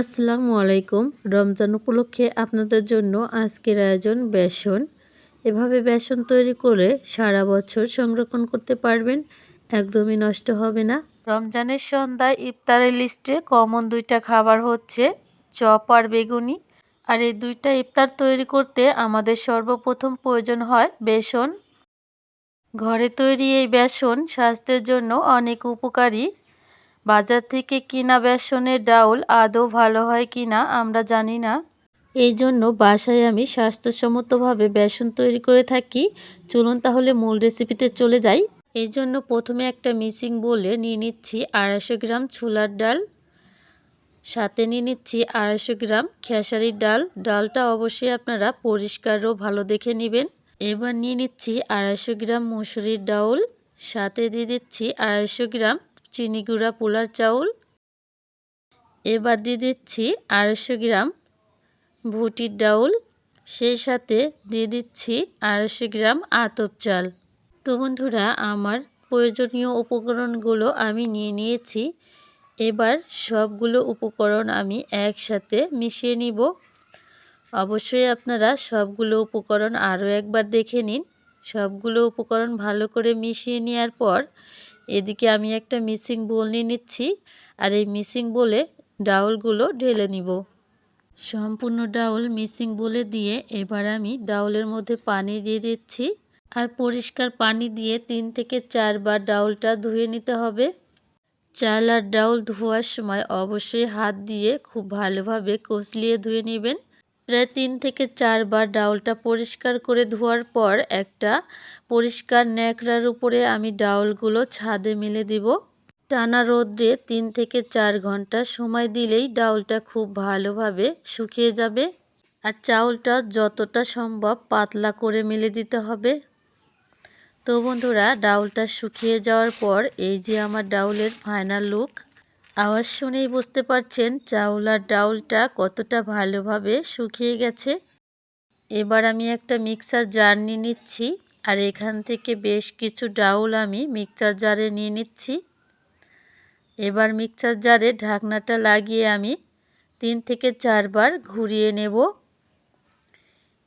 আসসালামু আলাইকুম। রমজান উপলক্ষে আপনাদের জন্য আজকের আয়োজন বেসন। এভাবে বেসন তৈরি করে সারা বছর সংরক্ষণ করতে পারবেন, একদমই নষ্ট হবে না। রমজানের সন্ধ্যায় ইফতারের লিস্টে কমন দুইটা খাবার হচ্ছে চপ আর বেগুনি। আর এই দুইটা ইফতার তৈরি করতে আমাদের সর্বপ্রথম প্রয়োজন হয় বেসন। ঘরে তৈরি এই বেসন স্বাস্থ্যের জন্য অনেক উপকারী। বাজার থেকে কিনা বেসনের ডাউল আদৌ ভালো হয় কি না আমরা জানি না। এই জন্য বাসায় আমি স্বাস্থ্যসম্মতভাবে বেসন তৈরি করে থাকি। চলুন তাহলে মূল রেসিপিতে চলে যাই। এই জন্য প্রথমে একটা মিসিং বলে নিয়ে নিচ্ছি আড়াইশো গ্রাম ছোলার ডাল, সাথে নিয়ে নিচ্ছি আড়াইশো গ্রাম খেসারির ডাল। ডালটা অবশ্যই আপনারা পরিষ্কার ও ভালো দেখে নেবেন। এবার নিয়ে নিচ্ছি আড়াইশো গ্রাম মুসুরির ডাউল, সাথে দিয়ে দিচ্ছি আড়াইশো গ্রাম চিনি গুঁড়া পোলার চাউল। এবার দিয়ে দিচ্ছি আড়াইশো গ্রাম ভুটির ডাউল। সেই সাথে দিয়ে দিচ্ছি আড়াইশো গ্রাম আতপ চাল। তো বন্ধুরা, আমার প্রয়োজনীয় উপকরণগুলো আমি নিয়ে নিয়েছি। এবার সবগুলো উপকরণ আমি একসাথে মিশিয়ে নিব। অবশ্যই আপনারা সবগুলো উপকরণ আরও একবার দেখে নিন। সবগুলো উপকরণ ভালো করে মিশিয়ে নেওয়ার পর এদিকে আমি একটা মিসিং বোল নিয়ে নিচ্ছি, আর এই মিসিং বলে ডাউলগুলো ঢেলে নিব। সম্পূর্ণ ডাউল মিসিং বলে দিয়ে এবার আমি ডাউলের মধ্যে পানি দিয়ে দিচ্ছি, আর পরিষ্কার পানি দিয়ে তিন থেকে চারবার ডাউলটা ধুয়ে নিতে হবে। চাল আর ডাউল ধোয়ার সময় অবশ্যই হাত দিয়ে খুব ভালোভাবে কষলিয়ে ধুয়ে নেবেন। প্রায় তিন থেকে চারবার ডাউলটা পরিষ্কার করে ধোয়ার পর একটা পরিষ্কার ন্যাকড়ার উপরে আমি ডাউলগুলো ছাদে মেলে দিব। টানা রোদ্রে তিন থেকে চার ঘণ্টা সময় দিলেই ডাউলটা খুব ভালোভাবে শুকিয়ে যাবে আর চাউলটা যতটা সম্ভব পাতলা করে মেলে দিতে হবে। তো বন্ধুরা, ডাউলটা শুকিয়ে যাওয়ার পর এই যে আমার ডাউলের ফাইনাল লুক আওয়াজ শুনেই বুঝতে পারছেন চাউল আর ডাউলটা কতটা ভালোভাবে শুকিয়ে গেছে। এবার আমি একটা মিক্সার জার নিয়ে নিচ্ছি আর এখান থেকে বেশ কিছু ডাউল আমি মিক্সার জারে নিয়ে নিচ্ছি। এবার মিক্সার জারে ঢাকনাটা লাগিয়ে আমি তিন থেকে চারবার ঘুরিয়ে নেব।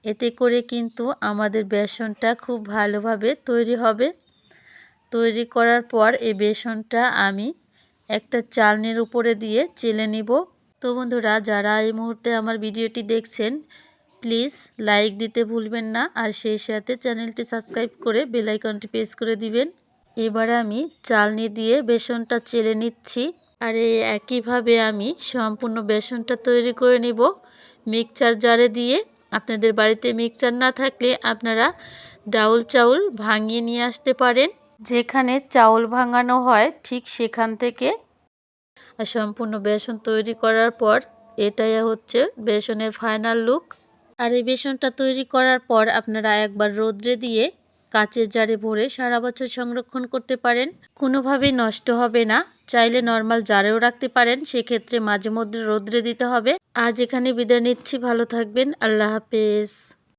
এতে করে কিন্তু আমাদের বেসনটা খুব ভালোভাবে তৈরি হবে। তৈরি করার পর এই বেসনটা আমি একটা চালনির উপরে দিয়ে চেলে নিব। তো বন্ধুরা, যারা এই মুহূর্তে আমার ভিডিওটি দেখছেন, প্লিজ লাইক দিতে ভুলবেন না আর সেই সাথে চ্যানেলটি সাবস্ক্রাইব করে বেলাইকনটি প্রেস করে দিবেন। এবারে আমি চালনি দিয়ে বেসনটা চেলে নিচ্ছি আর এই একইভাবে আমি সম্পূর্ণ বেসনটা তৈরি করে নিব মিক্সচার জারে দিয়ে। আপনাদের বাড়িতে মিক্সচার না থাকলে আপনারা ডাউল চাউল ভাঙিয়ে নিয়ে আসতে পারেন। যেখানে চাউল ভাঙানো হয়, ঠিক সেখান থেকে সম্পূর্ণ বেসন তৈরি করার পর এটাই হচ্ছে বেসনের ফাইনাল লুক আর এই বেসনটা তৈরি করার পর আপনারা একবার রোদ্রে দিয়ে কাচের জারে ভরে সারা বছর সংরক্ষণ করতে পারেন। কোনোভাবেই নষ্ট হবে না, চাইলে নর্মাল জারেও রাখতে পারেন, সেক্ষেত্রে মাঝে মধ্যে রোদ্রে দিতে হবে। আজ এখানে বিদায় নিচ্ছি, ভালো থাকবেন, আল্লাহ হাফেজ।